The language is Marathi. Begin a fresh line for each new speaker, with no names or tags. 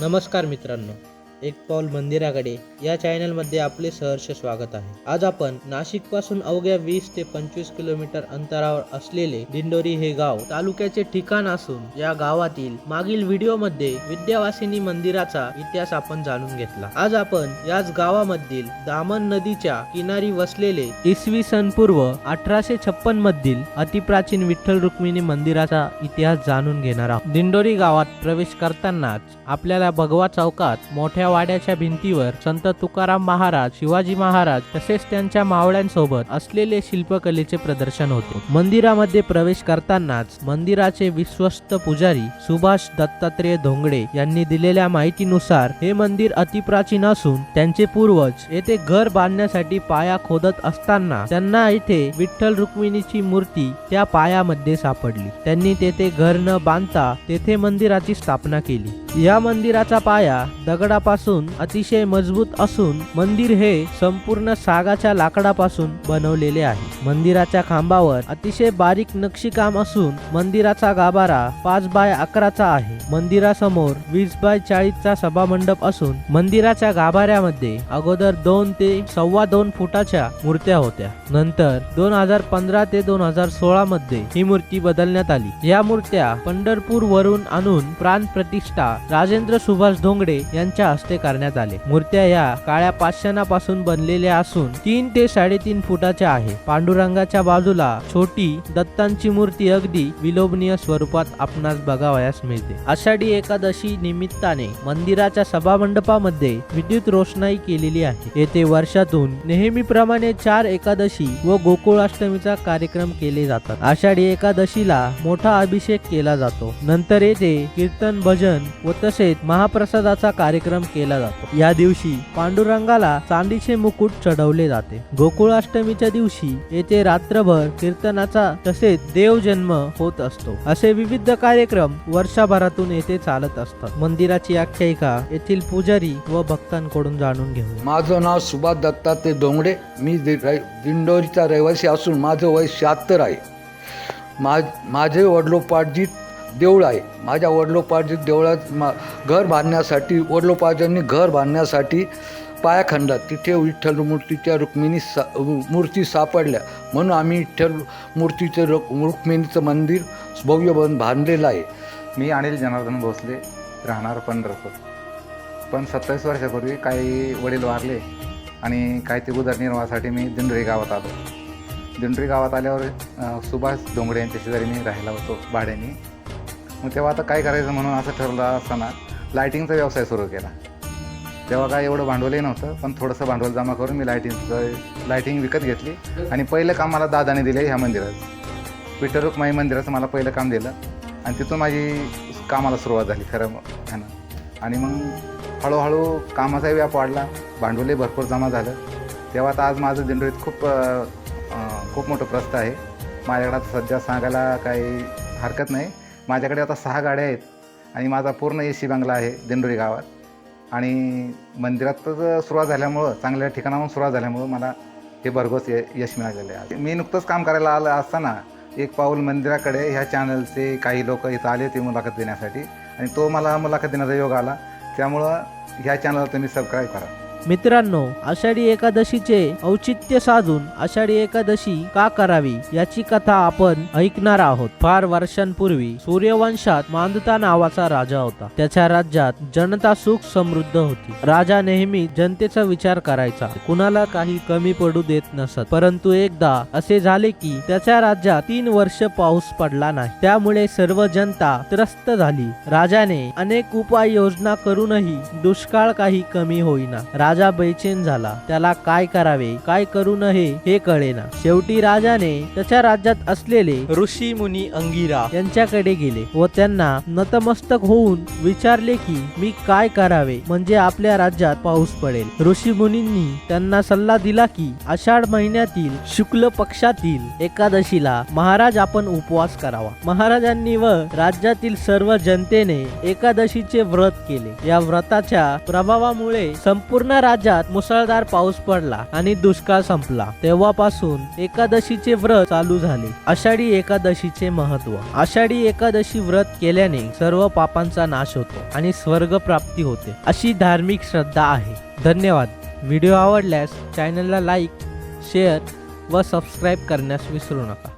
नमस्कार मित्रांनो. एक पाऊल मंदिराकडे. या चॅनलमध्ये आपले सहर्ष स्वागत आहे. आज आपण नाशिकपासून अवघ्या वीस ते पंचवीस किलोमीटर अंतरावर असलेले दिंडोरी हे गाव तालुक्याचे ठिकाण असून या गावातील मागील व्हिडिओमध्ये विद्यावासिनी मंदिराचा इतिहास आपण जाणून घेतला. आज आपण याच गावामधील दामन नदीच्या किनारी वसलेले इसवी सन पूर्व अठराशे छप्पन मधील अतिप्राचीन विठ्ठल रुक्मिणी मंदिराचा इतिहास जाणून घेणार आहोत. दिंडोरी गावात प्रवेश करतानाच आपल्याला भगवा चौकात मोठ्या वाड्याच्या भिंतीवर संत तुकाराम महाराज शिवाजी महाराज तसेच त्यांच्या मावळ्यांसोबत असलेले शिल्पकलेचे प्रदर्शन होते. मंदिरामध्ये प्रवेश करतानाच मंदिराचे विश्वस्त पुजारी सुभाष दत्तात्रेय धोंगडे यांनी दिलेल्या माहितीनुसार हे मंदिर अतिप्राचीन असून त्यांचे पूर्वज येथे घर बांधण्यासाठी पाया खोदत असताना त्यांना इथे विठ्ठल रुक्मिणीची मूर्ती त्या पायामध्ये सापडली. त्यांनी तेथे घर न बांधता तेथे मंदिराची स्थापना केली. या मंदिराचा पाया दगडापासून अतिशय मजबूत असून मंदिर हे संपूर्ण सागाच्या लाकडापासून बनवलेले आहे. मंदिराच्या खांबावर अतिशय बारीक नक्षीकाम असून मंदिराचा गाभारा पाच बाय अकराचा आहे. मंदिरासमोर वीस बाय चाळीसचा सभामंडप असून मंदिराच्या गाभाऱ्यामध्ये अगोदर दोन ते सव्वा दोन फुटाच्या मूर्त्या होत्या. नंतर दोन हजार पंधरा ते दोन हजार सोळा मध्ये ही मूर्ती बदलण्यात आली. या मूर्त्या पंढरपूर वरून आणून प्राण प्रतिष्ठा राजेंद्र सुभाष धोंगडे यांच्या हस्ते करण्यात आले. मूर्त्या या काळ्या पाषाणापासून बनलेल्या असून तीन ते साडेतीन फुटाच्या आहे. पांडुरंगाच्या बाजूला छोटी दत्तांची मूर्ती अगदी विलोभनीय स्वरूपात आपणास बघावयास मिळते. आषाढी एकादशी निमित्ताने मंदिराच्या सभामंडपामध्ये विद्युत रोषणाई केलेली आहे. येथे वर्षातून नेहमीप्रमाणे चार एकादशी व गोकुळाष्टमीचा कार्यक्रम केले जातात. आषाढी एकादशीला मोठा अभिषेक केला जातो. नंतर येथे कीर्तन भजन व तसेच महाप्रसादाचा कार्यक्रम केला जातो. या दिवशी पांडुरंगाला चांदीचे मुकुट चढवले जाते. गोकुळाष्टमीच्या दिवशी येथे रात्रभर कीर्तनाचा तसेच देव जन्म होत असतो. असे विविध कार्यक्रम वर्षभरातून येथे चालत असतात. मंदिराची आख्यायिका येथील पुजारी व भक्तांकडून जाणून घेऊ
माझं नाव सुभाष दत्तात्रय डोंगडे मी दि- दिंडोरीचा रहिवासी असून माझं वय शहात्तर आहे. मा माझे वडलोपार्जित देऊळ आहे. माझ्या वडलोपार्जित देवळात मा घर बांधण्यासाठी वडलोपार्जांनी घर बांधण्यासाठी पाया तिथे विठ्ठल मूर्तीच्या रुक्मिणी सा मूर्ती सापडल्या. म्हणून आम्ही विठ्ठल मूर्तीचं रुक् रुक्मिणीचं मंदिर भव्य बन बांधलेलं आहे.
मी अनिल जनार्दन भोसले राहणार पंढरपूर. पण सत्तावीस वर्षापूर्वी काही वडील वारले आणि काही ते उदरनिर्वाहासाठी मी दिंडरी गावात आलो. दिंडरी गावात आल्यावर सुभाष डोंगरे यांच्या शेजारी मी राहिला होतो भाड्याने. मग तेव्हा आता काय करायचं म्हणून असं ठरलं असताना लायटिंगचा व्यवसाय सुरू केला. तेव्हा काय एवढं भांडवलही नव्हतं पण थोडंसं भांडवल जमा करून मी लायटिंगचं लायटिंग विकत घेतली आणि पहिलं काम मला दादाने दिले ह्या मंदिरात. विठ्ठलरुक्माई मंदिराचं मला पहिलं काम दिलं. आणि तिथून माझी कामाला सुरुवात झाली खरं मग ह्यानं आणि मग हळूहळू कामाचा व्याप वाढला भांडवलही भरपूर जमा झालं. तेव्हा आता आज माझं दिंडोरीत खूप खूप मोठं प्रस्त आहे. माझ्याकडे आता सध्या सांगायला काही हरकत नाही. माझ्याकडे आता सहा गाड्या आहेत आणि माझा पूर्ण ए सी बंगला आहे दिंडोरी गावात. आणि मंदिरातच सुरुवात झाल्यामुळं चांगल्या ठिकाणाहून सुरुवात झाल्यामुळं मला हे भरघोस य यश मिळालेलं आहे. मी नुकतंच काम करायला आलं असताना एक पाऊल मंदिराकडे ह्या चॅनलचे काही लोक इथं आले होते मुलाखत देण्यासाठी. आणि तो मला मुलाखत देण्याचा योग आला. त्यामुळं ह्या चॅनलला तुम्ही सबस्क्राईब करा.
मित्रांनो आषाढी एकादशीचे औचित्य साधून आषाढी एकादशी का करावी याची कथा आपण ऐकणार आहोत. फार वर्षांपूर्वी सूर्यवंशात मांदता नावाचा राजा होता. त्याच्या राज्यात जनता सुख समृद्ध होती. राजा नेहमी जनतेचा विचार करायचा. कुणाला काही कमी पडू देत नसत. परंतु एकदा असे झाले की त्याच्या राज्यात तीन वर्ष पाऊस पडला नाही. त्यामुळे सर्व जनता त्रस्त झाली. राजाने अनेक उपाय योजना करूनही दुष्काळ काही कमी होईना. राजा बैचेन झाला. त्याला काय करावे काय करू नये हे कळेना. शेवटी राजाने त्याच्या राज्यात असलेले ऋषी मुनी अंगिरा यांच्याकडे गेले व त्यांना नतमस्तक होऊन विचारले की मी काय करावे? म्हणजे आपल्या राज्यात पाऊस पडेल. ऋषी मुनींनी त्यांना सल्ला दिला की आषाढ महिन्यातील शुक्ल पक्षातील एकादशीला महाराज आपण उपवास करावा. महाराजांनी व राज्यातील सर्व जनतेने एकादशीचे व्रत केले. या व्रताच्या प्रभावामुळे संपूर्ण जेव्हा राज्यात मुसळधार पाऊस पडला आणि दुष्काळ संपला. तेव्हापासून एकादशीचे व्रत चालू झाले. आषाढी एकादशीचे महत्त्व आषाढी एकादशी व्रत केल्याने सर्व पापांचा नाश होतो आणि स्वर्ग प्राप्ती होते. अशी धार्मिक श्रद्धा आहे. धन्यवाद. व्हिडिओ आवडल्यास चॅनलला लाईक शेअर व सबस्क्राईब करण्यास विसरू नका.